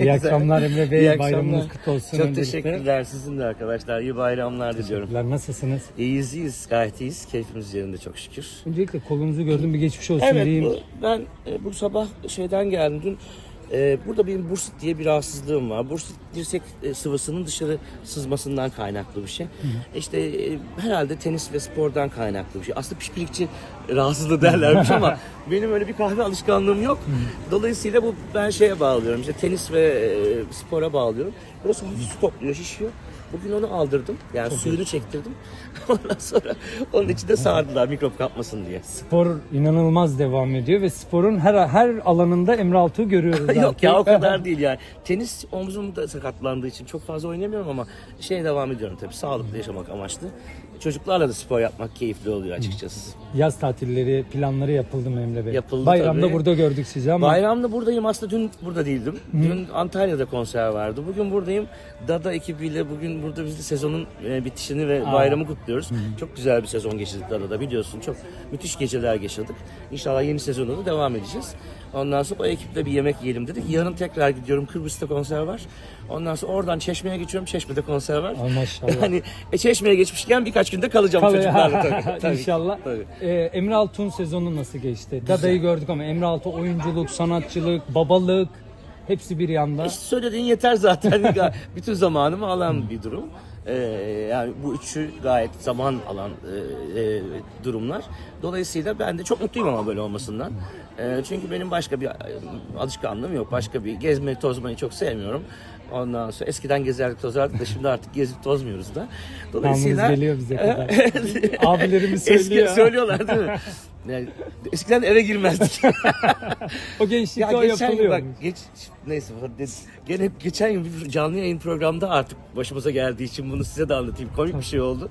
İyi akşamlar Emre Bey. İyi akşamlar. Bayramınız kutlu olsun. Çok öncelikle. teşekkürler sizin de arkadaşlar. İyi bayramlar diliyorum. Nasılsınız? İyiyiz, iyiyiz. Gayet iyiyiz. Keyfimiz yerinde çok şükür. Öncelikle kolunuzu gördüm bir geçmiş olsun Evet, diyeyim. bu, ben e, bu sabah şeyden geldim. Dün e, burada benim bursit diye bir rahatsızlığım var. Bursit dirsek e, sıvısının dışarı sızmasından kaynaklı bir şey. İşte e, herhalde tenis ve spordan kaynaklı bir şey. Aslında pişpirikçi rahatsızlığı derlermiş ama benim öyle bir kahve alışkanlığım yok. Dolayısıyla bu ben şeye bağlıyorum. İşte tenis ve e, spora bağlıyorum. Burası hafif su topluyor, şişiyor. Bugün onu aldırdım. Yani suyunu çektirdim. Ondan sonra onun içinde sardılar mikrop kapmasın diye. Spor inanılmaz devam ediyor ve sporun her her alanında Emre Altuğ'u görüyoruz. Yok ya o kadar değil yani. Tenis omzum da sakatlandığı için çok fazla oynamıyorum ama şey devam ediyorum tabii sağlıklı yaşamak amaçlı. Çocuklarla da spor yapmak keyifli oluyor açıkçası. Yaz tatilleri planları yapıldı mı Emre Bey? Yapıldı Bayramda tabii. burada gördük sizi ama Bayramda buradayım aslında dün burada değildim. Dün Antalya'da konser vardı. Bugün buradayım. Dada ekibiyle bugün burada biz de sezonun e, bitişini ve bayramı kutluyoruz. Çok güzel bir sezon geçirdik Dada'da biliyorsun. Çok müthiş geceler yaşadık. İnşallah yeni sezonda da devam edeceğiz. Ondan sonra o ekiple bir yemek yiyelim dedik. Yarın tekrar gidiyorum. Kıbrıs'ta konser var. Ondan sonra oradan Çeşme'ye geçiyorum. Çeşme'de konser var. Ay maşallah. Yani e, Çeşme'ye geçmişken birkaç günde kalacağım Tabii. çocuklarla tabii. tabii. İnşallah. Tabii. Ee, Emre Altuğ'un sezonu nasıl geçti? Dada'yı gördük ama Emre Altuğ oyunculuk, sanatçılık, babalık hepsi bir yanda. İşte söylediğin yeter zaten. Bütün zamanımı alan bir durum. Ee, yani bu üçü gayet zaman alan e, e, durumlar. Dolayısıyla ben de çok mutluyum ama böyle olmasından. Ee, çünkü benim başka bir e, alışkanlığım yok. Başka bir gezmeyi tozmayı çok sevmiyorum. Ondan sonra eskiden gezerdik tozardık da şimdi artık gezip tozmuyoruz da. Namımız geliyor bize kadar. Abilerimiz Eski söylüyor. söylüyorlar değil mi? Yani eskiden eve girmezdik. O gençlikte Ya o geçen yıl yapılıyor. bak geç neyse gene geçen yıl bir canlı yayın programda artık başımıza geldiği için bunu size de anlatayım. Komik bir şey oldu.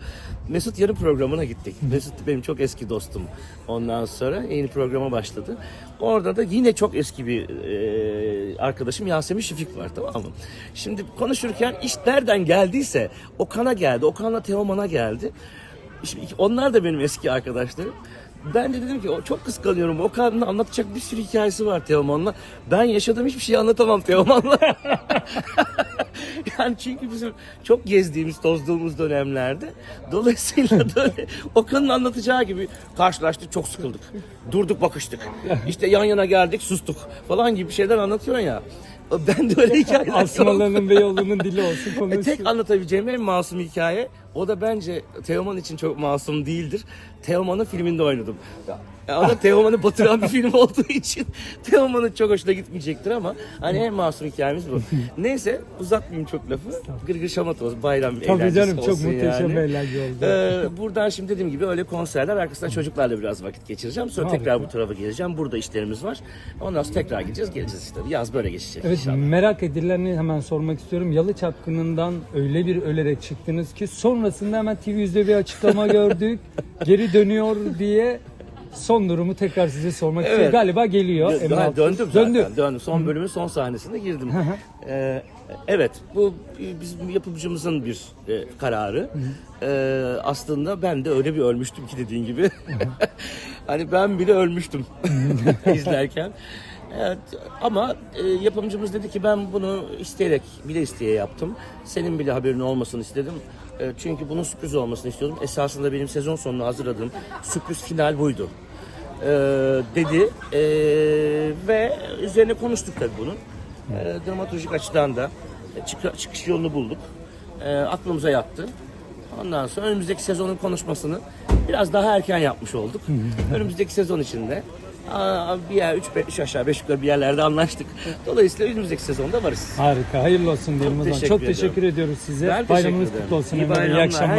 Mesut yarın programına gittik. Mesut benim çok eski dostum. Ondan sonra yeni programa başladı. Orada da yine çok eski bir e, arkadaşım Yasemin Şefik var tamam mı? Şimdi konuşurken iş nereden geldiyse Okan'a geldi. Okan'la Teoman'a geldi. Şimdi onlar da benim eski arkadaşlarım. Ben de dedim ki "O- çok kıskanıyorum. O kadının anlatacak bir sürü hikayesi var Teoman'la. Ben yaşadığım hiçbir şey anlatamam Teoman'la. yani çünkü bizim çok gezdiğimiz, tozduğumuz dönemlerde dolayısıyla da Okan'ın anlatacağı gibi karşılaştık, çok sıkıldık. Durduk, bakıştık. İşte yan yana geldik, sustuk falan gibi şeyler anlatıyorsun ya. Ben de öyle hikayeler Asmalanın Beyoğlu'nun dili olsun e, konuşsun. tek anlatabileceğim en masum hikaye o da bence Teoman için çok masum değildir. Teoman'ın filminde oynadım. O da Teoman'ı batıran bir film olduğu için Teoman'ın çok hoşuna gitmeyecektir ama hani en masum hikayemiz bu. Neyse uzatmayayım çok lafı. Gırgır şamat olsun bayram Tabii eğlencesi canım çok olsun muhteşem yani. eğlence oldu. Ee, buradan şimdi dediğim gibi öyle konserler arkasından çocuklarla biraz vakit geçireceğim. Sonra Harika. tekrar bu tarafa geleceğim. Burada işlerimiz var. Ondan sonra tekrar gideceğiz geleceğiz işte. Yaz böyle geçecek Evet inşallah. merak edileni hemen sormak istiyorum. Yalı Çapkını'ndan öyle bir ölerek çıktınız ki sonrasında hemen TV yüzde bir açıklama gördük. Geri dönüyor diye son durumu tekrar size sormak istiyorum. Evet. Galiba geliyor. Dö- Emre ben Altuğ. döndüm zaten. Döndü. Döndüm. Son bölümün son sahnesinde girdim. Ee, evet, bu bizim yapımcımızın bir e, kararı. Ee, aslında ben de öyle bir ölmüştüm ki dediğin gibi. hani ben bile ölmüştüm izlerken. Evet, ama e, yapımcımız dedi ki ben bunu isteyerek, bile isteye yaptım. Senin bile haberin olmasını istedim. E, çünkü bunun sürpriz olmasını istiyordum. Esasında benim sezon sonuna hazırladığım sürpriz final buydu e, dedi E, ve üzerine konuştuk tabii bunun. E, dramaturjik açıdan da çık- çıkış yolunu bulduk. E, aklımıza yattı. Ondan sonra önümüzdeki sezonun konuşmasını biraz daha erken yapmış olduk. önümüzdeki sezon içinde aa, bir yer, üç, beş, üç aşağı beş yukarı bir yerlerde anlaştık. Dolayısıyla önümüzdeki sezonda varız. Harika. Hayırlı olsun diyelim o zaman. teşekkür Çok ediyorum. teşekkür ediyoruz size. Ben teşekkür Bayramınız ederim. kutlu olsun. İyi Bey. İyi bayramlar. akşamlar.